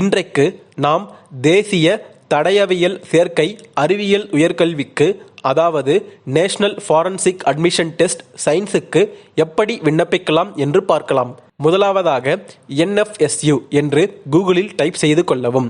இன்றைக்கு நாம் தேசிய தடயவியல் சேர்க்கை அறிவியல் உயர்கல்விக்கு அதாவது நேஷனல் ஃபாரன்சிக் அட்மிஷன் டெஸ்ட் சயின்ஸுக்கு எப்படி விண்ணப்பிக்கலாம் என்று பார்க்கலாம். முதலாவதாக என்எஃப்எஸ்யூ என்று கூகுளில் டைப் செய்து கொள்ளவும்.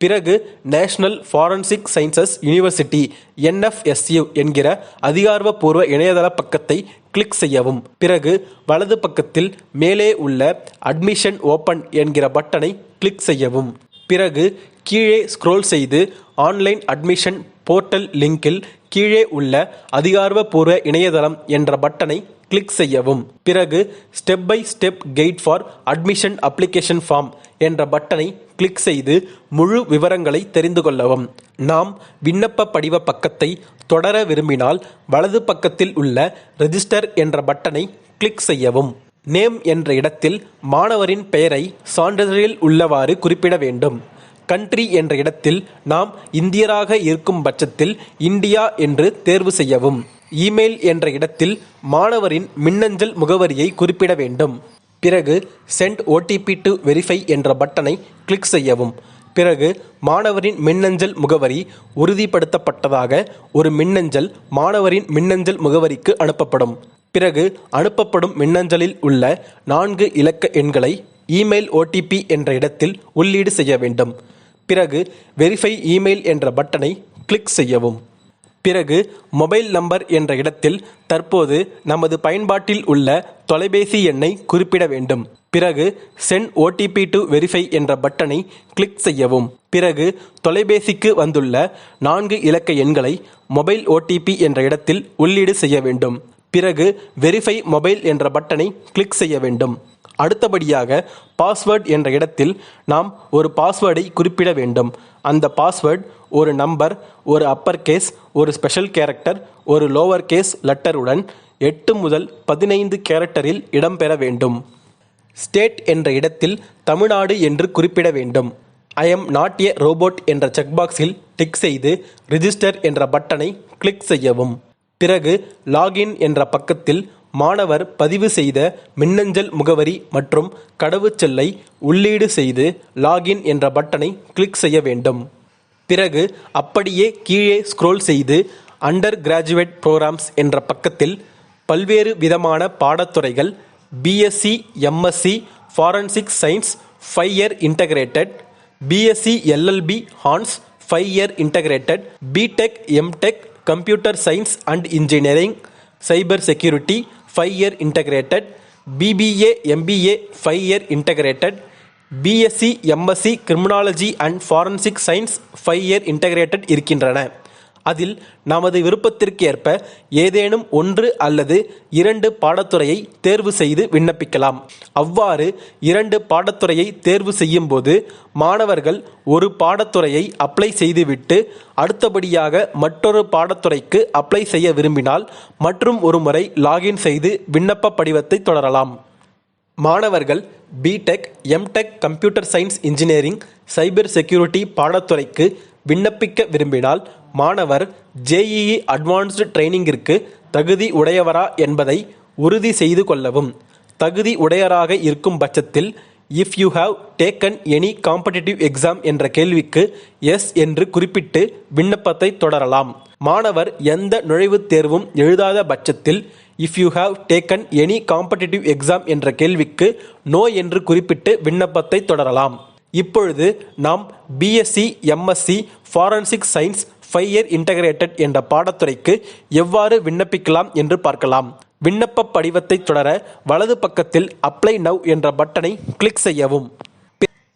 பிறகு National Forensic Sciences University NFSU என்கிற அதிகாரப்பூர்வ இணையதள பக்கத்தை கிளிக் செய்யவும். பிறகு வலது பக்கத்தில் மேலே உள்ள அட்மிஷன் ஓப்பன் என்கிற பட்டனை கிளிக் செய்யவும். பிறகு கீழே ஸ்க்ரோல் செய்து ஆன்லைன் அட்மிஷன் போர்ட்டல் லிங்கில் கீழே உள்ள அதிகாரப்பூர்வ இணையதளம் என்ற பட்டனை கிளிக் செய்யவும். பிறகு step by step guide for admission application form என்ற பட்டனை கிளிக் செய்து முழு விவரங்களை தெரிந்து கொள்ளவும். நாம் விண்ணப்ப படிவ பக்கத்தை தொடர விரும்பினால் வலது பக்கத்தில் உள்ள ரெஜிஸ்டர் என்ற பட்டனை கிளிக் செய்யவும். நேம் என்ற இடத்தில் மாணவரின் பெயரை சான்றிதழில் உள்ளவாறு குறிப்பிட வேண்டும். கண்ட்ரி என்ற இடத்தில் நாம் இந்தியராக இருக்கும் பட்சத்தில் இந்தியா என்று தேர்வு செய்யவும். இமெயில் என்ற இடத்தில் மாணவரின் மின்னஞ்சல் முகவரியை குறிப்பிட வேண்டும். பிறகு சென்ட் ஓடிபி டு வெரிஃபை என்ற பட்டனை கிளிக் செய்யவும். பிறகு மாணவரின் மின்னஞ்சல் முகவரி உறுதிப்படுத்தப்பட்டதாக ஒரு மின்னஞ்சல் மாணவரின் மின்னஞ்சல் முகவரிக்கு அனுப்பப்படும். பிறகு அனுப்பப்படும் மின்னஞ்சலில் உள்ள நான்கு இலக்க எண்களை இமெயில் ஓடிபி என்ற இடத்தில் உள்ளீடு செய்ய வேண்டும். பிறகு வெரிஃபை இமெயில் என்ற பட்டனை கிளிக் செய்யவும். பிறகு மொபைல் நம்பர் என்ற இடத்தில் தற்போது நமது பயன்பாட்டில் உள்ள தொலைபேசி எண்ணை குறிப்பிட வேண்டும். பிறகு சென்ட் ஓடிபி டு வெரிஃபை என்ற பட்டனை கிளிக் செய்யவும். பிறகு தொலைபேசிக்கு வந்துள்ள நான்கு இலக்க எண்களை மொபைல் ஓடிபி என்ற இடத்தில் உள்ளீடு செய்ய வேண்டும். பிறகு வெரிஃபை மொபைல் என்ற பட்டனை கிளிக் செய்ய வேண்டும். அடுத்தபடியாக பாஸ்வேர்ட் என்ற இடத்தில் நாம் ஒரு பாஸ்வேர்டை குறிப்பிட வேண்டும். அந்த பாஸ்வேர்ட் ஒரு நம்பர் ஒரு அப்பர் கேஸ் ஒரு ஸ்பெஷல் கேரக்டர் ஒரு லோவர் கேஸ் லெட்டருடன் எட்டு முதல் பதினைந்து கேரக்டரில் இடம்பெற வேண்டும். ஸ்டேட் என்ற இடத்தில் தமிழ்நாடு என்று குறிப்பிட வேண்டும். I am not a robot என்ற செக்பாக்ஸில் டிக் செய்து ரிஜிஸ்டர் என்ற பட்டனை கிளிக் செய்யவும். பிறகு லாகின் என்ற பக்கத்தில் மாணவர் பதிவு செய்த மின்னஞ்சல் முகவரி மற்றும் கடவுச்சொல்லை உள்ளீடு செய்து லாகின் என்ற பட்டனை கிளிக் செய்ய வேண்டும். பிறகு அப்படியே கீழே ஸ்க்ரோல் செய்து அண்டர் கிராஜுவேட் ப்ரோக்ராம்ஸ் என்ற பக்கத்தில் பல்வேறு விதமான பாடத்துறைகள் BSc MSc forensic science five year integrated BSc LLB Hons five year integrated BTech MTech computer science and engineering cyber security five year integrated BBA MBA five year integrated BSc MSc criminology and forensic science five year integrated இருக்கின்றன. அதில் நமது விருப்பத்திற்கு ஏற்ப ஏதேனும் ஒன்று அல்லது இரண்டு பாடத்துறையை தேர்வு செய்து விண்ணப்பிக்கலாம். அவ்வாறு இரண்டு பாடத்துறையை தேர்வு செய்யும்போது மாணவர்கள் ஒரு பாடத்துறையை அப்ளை செய்துவிட்டு அடுத்தபடியாக மற்றொரு பாடத்துறைக்கு அப்ளை செய்ய விரும்பினால் மற்றும் ஒரு முறை லாகின் செய்து விண்ணப்ப படிவத்தை தொடரலாம். மாணவர்கள் BTech MTech computer science engineering cyber security பாடத்துறைக்கு விண்ணப்பிக்க விரும்பினால் மாணவர் ஜேஇஇ அட்வான்ஸ்டு ட்ரைனிங்கிற்கு தகுதி உடையவரா என்பதை உறுதி செய்து கொள்ளவும். தகுதி உடையராக இருக்கும் பட்சத்தில் if you have taken any competitive exam என்ற கேள்விக்கு எஸ் என்று குறிப்பிட்டு விண்ணப்பத்தை தொடரலாம். மாணவர் எந்த நுழைவுத் தேர்வும் எழுதாத பட்சத்தில் if you have taken any competitive exam என்ற கேள்விக்கு நோ என்று குறிப்பிட்டு விண்ணப்பத்தை தொடரலாம். இப்பொழுது நாம் BSc MSc forensic science five year integrated என்ற பாடத்துறைக்கு எவ்வாறு விண்ணப்பிக்கலாம் என்று பார்க்கலாம். விண்ணப்ப படிவத்தை தொடர வலது பக்கத்தில் அப்ளை நவ் என்ற பட்டனை கிளிக் செய்யவும்.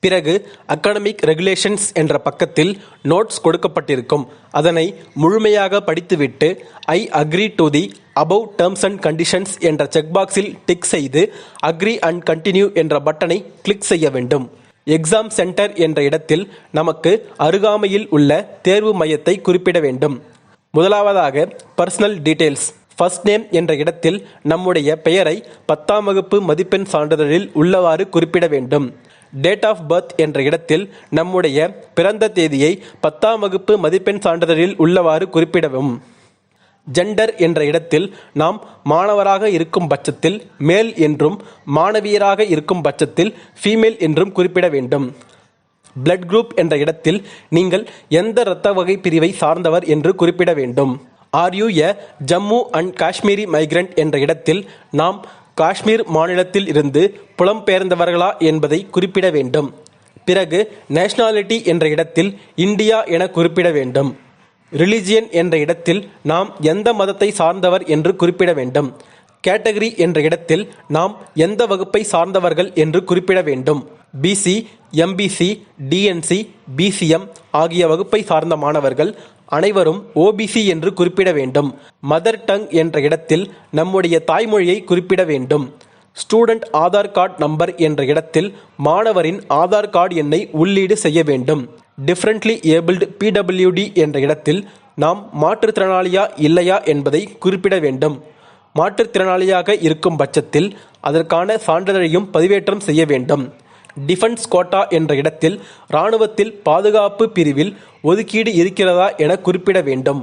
பிறகு அகாடமிக் ரெகுலேஷன்ஸ் என்ற பக்கத்தில் நோட்ஸ் கொடுக்கப்பட்டிருக்கும். அதனை முழுமையாக படித்துவிட்டு I agree to the above terms and conditions என்ற செக்பாக்ஸில் டிக் செய்து அக்ரி அண்ட் கண்டினியூ என்ற பட்டனை கிளிக் செய்ய வேண்டும். எக்ஸாம் சென்டர் என்ற இடத்தில் நமக்கு அருகாமையில் உள்ள தேர்வு மையத்தை குறிப்பிட வேண்டும். முதலாவதாக பர்சனல் டீடைல்ஸ் ஃபர்ஸ்ட் நேம் என்ற இடத்தில் நம்முடைய பெயரை பத்தாம் வகுப்பு மதிப்பெண் சான்றிதழில் உள்ளவாறு குறிப்பிட வேண்டும். டேட் ஆஃப் பர்த் என்ற இடத்தில் நம்முடைய பிறந்த தேதியை பத்தாம் வகுப்பு மதிப்பெண் சான்றிதழில் உள்ளவாறு குறிப்பிடவும். ஜெண்டர் என்ற இடத்தில் நாம் மாணவராக இருக்கும் பட்சத்தில் மேல் என்றும் மாணவியராக இருக்கும் பட்சத்தில் ஃபீமேல் என்றும் குறிப்பிட வேண்டும். பிளட் குரூப் என்ற இடத்தில் நீங்கள் எந்த இரத்த வகை பிரிவை சார்ந்தவர் என்று குறிப்பிட வேண்டும். Are you a Jammu and Kashmiri migrant என்ற இடத்தில் நாம் காஷ்மீர் மாநிலத்தில் இருந்து புலம்பெயர்ந்தவர்களா என்பதை குறிப்பிட வேண்டும். பிறகு நேஷனாலிட்டி என்ற இடத்தில் இந்தியா என குறிப்பிட வேண்டும். ரிலிஜியன் என்ற இடத்தில் நாம் எந்த மதத்தை சார்ந்தவர் என்று குறிப்பிட வேண்டும். கேட்டகரி என்ற இடத்தில் நாம் எந்த வகுப்பை சார்ந்தவர்கள் என்று குறிப்பிட வேண்டும். பிசி எம்பிசி டிஎன்சி பிசிஎம் ஆகிய வகுப்பை சார்ந்த மாணவர்கள் அனைவரும் ஓபிசி என்று குறிப்பிட வேண்டும். மதர் டங் என்ற இடத்தில் நம்முடைய தாய்மொழியை குறிப்பிட வேண்டும். ஸ்டூடெண்ட் ஆதார் கார்டு நம்பர் என்ற இடத்தில் மாணவரின் ஆதார் கார்டு எண்ணை உள்ளீடு செய்ய வேண்டும். டிஃப்ரெண்ட்லி ஏபிள்டு பிடபிள்யூடி என்ற இடத்தில் நாம் மாற்றுத்திறனாளியா இல்லையா என்பதை குறிப்பிட வேண்டும். மாற்றுத்திறனாளியாக இருக்கும் பட்சத்தில் அதற்கான சான்றிதழையும் பதிவேற்றம் செய்ய வேண்டும். டிஃபென்ஸ் கோட்டா என்ற இடத்தில் இராணுவத்தில் பாதுகாப்பு பிரிவில் ஒதுக்கீடு இருக்கிறதா என குறிப்பிட வேண்டும்.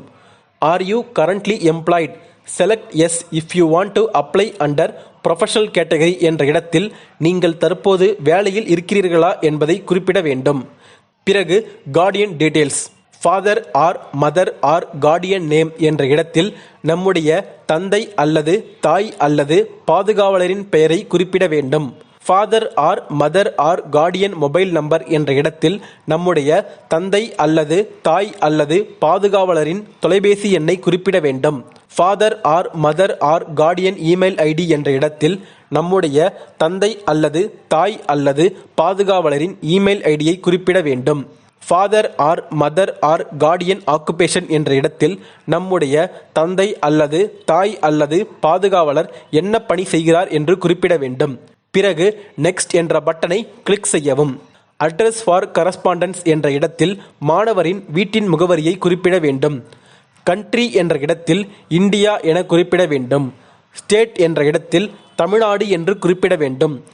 Are you currently employed select yes if you want to apply under professional category என்ற இடத்தில் நீங்கள் தற்போது வேலையில் இருக்கிறீர்களா என்பதை குறிப்பிட வேண்டும். பிறகு guardian details father or mother or guardian name என்ற இடத்தில் நம்முடைய தந்தை அல்லது தாய் அல்லது பாதுகாவலரின் பெயரை குறிப்பிட வேண்டும். Father or mother or guardian mobile number என்ற இடத்தில் நம்முடைய தந்தை அல்லது தாய் அல்லது பாதுகாவலரின் தொலைபேசி எண்ணை குறிப்பிட வேண்டும். Father or mother or guardian email ID என்ற இடத்தில் நம்முடைய தந்தை அல்லது தாய் அல்லது பாதுகாவலரின் இமெயில் ஐடியை குறிப்பிட வேண்டும். Father or mother or guardian occupation என்ற இடத்தில் நம்முடைய தந்தை அல்லது தாய் அல்லது பாதுகாவலர் என்ன பணி செய்கிறார் என்று குறிப்பிட வேண்டும். பிறகு நெக்ஸ்ட் என்ற பட்டனை கிளிக் செய்யவும். அட்ரஸ் ஃபார் கரஸ்பாண்டன்ஸ் என்ற இடத்தில் மாணவரின் வீட்டின் முகவரியை குறிப்பிட வேண்டும். கண்ட்ரி என்ற இடத்தில் இந்தியா என குறிப்பிட வேண்டும். ஸ்டேட் என்ற இடத்தில் தமிழ்நாடு என்று குறிப்பிட வேண்டும்.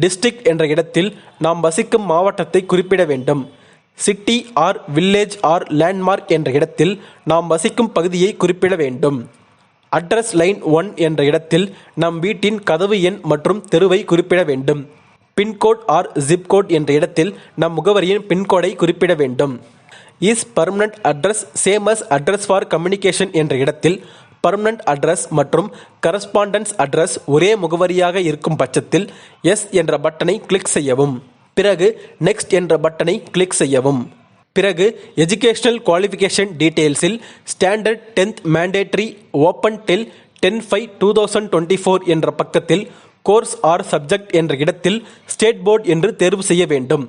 டிஸ்ட்ரிக்ட் என்ற இடத்தில் நாம் வசிக்கும் மாவட்டத்தை குறிப்பிட வேண்டும். City or village or landmark என்ற இடத்தில் நாம் வசிக்கும் பகுதியை குறிப்பிட வேண்டும். அட்ரஸ் லைன் ஒன் என்ற இடத்தில் நம் வீட்டின் கதவு எண் மற்றும் தெருவை குறிப்பிட வேண்டும். பின்கோட் ஆர் ஜிப்கோட் என்ற இடத்தில் நம் முகவரியின் பின்கோடை குறிப்பிட வேண்டும். Is permanent address same as address for communication என்ற இடத்தில் பர்மனண்ட் அட்ரஸ் மற்றும் கரஸ்பாண்டன்ஸ் அட்ரஸ் ஒரே முகவரியாக இருக்கும் பட்சத்தில் எஸ் என்ற பட்டனை கிளிக் செய்யவும். பிறகு நெக்ஸ்ட் என்ற பட்டனை கிளிக் செய்யவும். பிறகு educational qualification டீட்டெயில்ஸில் standard tenth mandatory open till ten five two thousand twenty four என்ற பக்கத்தில் கோர்ஸ் ஆர் சப்ஜெக்ட் என்ற இடத்தில் ஸ்டேட் போர்டு என்று தேர்வு செய்ய வேண்டும்.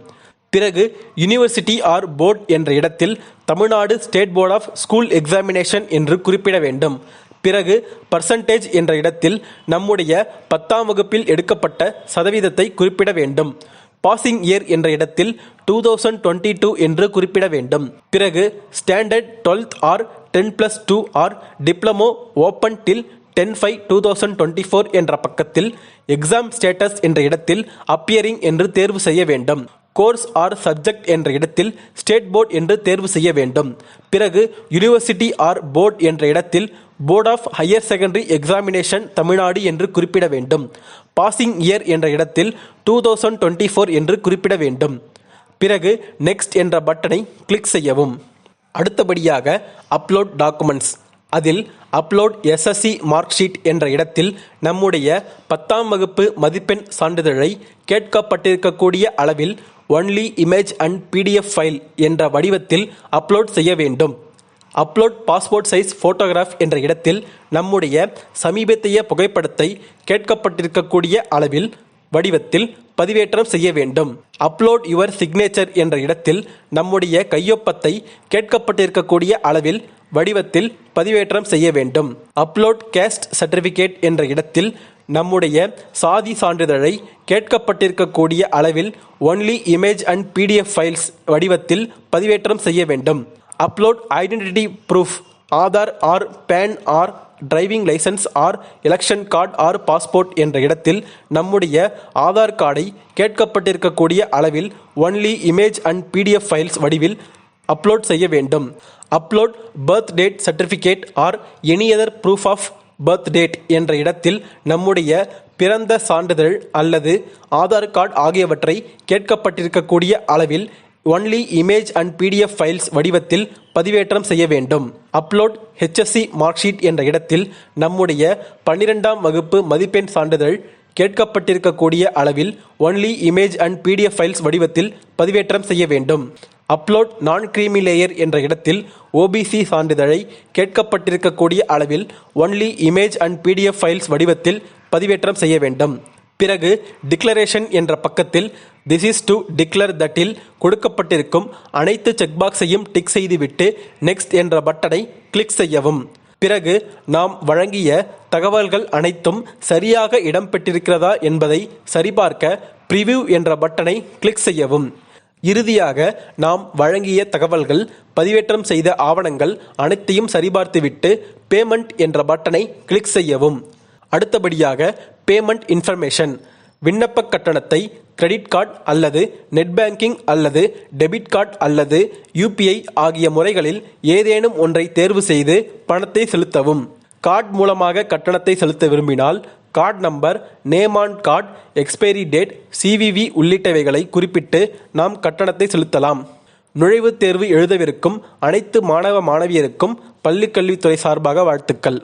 பிறகு யூனிவர்சிட்டி ஆர் போர்ட் என்ற இடத்தில் Tamil Nadu state board of school examination என்று குறிப்பிட வேண்டும். பிறகு பர்சன்டேஜ் என்ற இடத்தில் நம்முடைய பத்தாம் வகுப்பில் எடுக்கப்பட்ட சதவீதத்தை குறிப்பிட வேண்டும். பாசிங் இயர் என்ற இடத்தில் டூ தௌசண்ட் டுவெண்ட்டி டூ என்று குறிப்பிட வேண்டும். பிறகு standard twelfth or ten plus two or diploma open till ten five two thousand twenty four என்ற பக்கத்தில் எக்ஸாம் ஸ்டேட்டஸ் என்ற இடத்தில் அப்பியரிங் என்று தேர்வு செய்ய வேண்டும். கோர்ஸ் ஆர் சப்ஜெக்ட் என்ற இடத்தில் ஸ்டேட் போர்ட் என்று தேர்வு செய்ய வேண்டும். பிறகு யூனிவர்சிட்டி ஆர் போர்ட் என்ற இடத்தில் board of higher secondary examination Tamil Nadu என்று குறிப்பிட வேண்டும். பாசிங் இயர் என்ற இடத்தில் டூ தௌசண்ட் டுவெண்ட்டி ஃபோர் என்று குறிப்பிட வேண்டும். பிறகு நெக்ஸ்ட் என்ற பட்டனை கிளிக் செய்யவும். அடுத்தபடியாக அப்லோட் டாக்குமெண்ட்ஸ் அதில் அப்லோட் எஸ்எஸ்சி மார்க் ஷீட் என்ற இடத்தில் நம்முடைய பத்தாம் வகுப்பு மதிப்பெண் சான்றிதழை கேட்கப்பட்டிருக்கக்கூடிய அளவில் only image and PDF file என்ற வடிவத்தில் அப்லோட் செய்ய வேண்டும். அப்லோட் பாஸ்போர்ட் சைஸ் ஃபோட்டோகிராஃப் என்ற இடத்தில் நம்முடைய சமீபத்திய புகைப்படத்தை கேட்கப்பட்டிருக்கக்கூடிய அளவில் வடிவத்தில் பதிவேற்றம் செய்ய வேண்டும். அப்லோட் யுவர் சிக்னேச்சர் என்ற இடத்தில் நம்முடைய கையொப்பத்தை கேட்கப்பட்டிருக்கக்கூடிய அளவில் வடிவத்தில் பதிவேற்றம் செய்ய வேண்டும். அப்லோட் கேஸ்ட் சர்டிஃபிகேட் என்ற இடத்தில் நம்முடைய சாதி சான்றிதழை கேட்கப்பட்டிருக்கக்கூடிய அளவில் only image and PDF files வடிவத்தில் பதிவேற்றம் செய்ய வேண்டும். Upload identity proof Aadhaar or PAN or driving licence or election card or passport என்ற இடத்தில் நம்முடைய ஆதார் கார்டை கேட்கப்பட்டிருக்கக்கூடிய அளவில் only image and PDF files வடிவில் அப்லோட் செய்ய வேண்டும். Upload birth date certificate or any other proof of birth date என்ற இடத்தில் நம்முடைய பிறந்த சான்றிதழ் அல்லது ஆதார் கார்டு ஆகியவற்றை கேட்கப்பட்டிருக்கக்கூடிய அளவில் only image and PDF files வடிவத்தில் பதிவேற்றம் செய்ய வேண்டும். அப்லோட் ஹெச்எஸ்சி மார்க்ஷீட் என்ற இடத்தில் நம்முடைய பன்னிரெண்டாம் வகுப்பு மதிப்பெண் சான்றிதழ் கேட்கப்பட்டிருக்கக்கூடிய அளவில் only image and PDF files வடிவத்தில் பதிவேற்றம் செய்ய வேண்டும். அப்லோட் நான் கிரீமி லேயர் என்ற இடத்தில் ஓபிசி சான்றிதழை கேட்கப்பட்டிருக்கக்கூடிய அளவில் only image and PDF files வடிவத்தில் பதிவேற்றம் செய்ய வேண்டும். பிறகு டிக்ளரேஷன் என்ற பக்கத்தில் திஸ் இஸ் டு டிக்ளர் தட்டில் கொடுக்கப்பட்டிருக்கும் அனைத்து செக்பாக்ஸையும் டிக் செய்துவிட்டு நெக்ஸ்ட் என்ற பட்டனை கிளிக் செய்யவும். பிறகு நாம் வழங்கிய தகவல்கள் அனைத்தும் சரியாக இடம்பெற்றிருக்கிறதா என்பதை சரிபார்க்க ப்ரிவ்யூ என்ற பட்டனை கிளிக் செய்யவும். இறுதியாக நாம் வழங்கிய தகவல்கள் பதிவேற்றம் செய்த ஆவணங்கள் அனைத்தையும் சரிபார்த்துவிட்டு பேமெண்ட் என்ற பட்டனை கிளிக் செய்யவும். அடுத்தபடியாக பேமெண்ட் இன்ஃபர்மேஷன் விண்ணப்ப கட்டணத்தை கிரெடிட் கார்டு அல்லது நெட் பேங்கிங் அல்லது டெபிட் கார்டு அல்லது யூபிஐ ஆகிய முறைகளில் ஏதேனும் ஒன்றை தேர்வு செய்து பணத்தை செலுத்தவும். கார்டு மூலமாக கட்டணத்தை செலுத்த விரும்பினால் card number name on card expiry date CVV உள்ளிட்டவைகளை குறிப்பிட்டு நாம் கட்டணத்தை செலுத்தலாம். நுழைவுத் தேர்வு எழுதவிருக்கும் அனைத்து மாணவ மாணவியருக்கும் பள்ளிக்கல்வித்துறை சார்பாக வாழ்த்துக்கள்.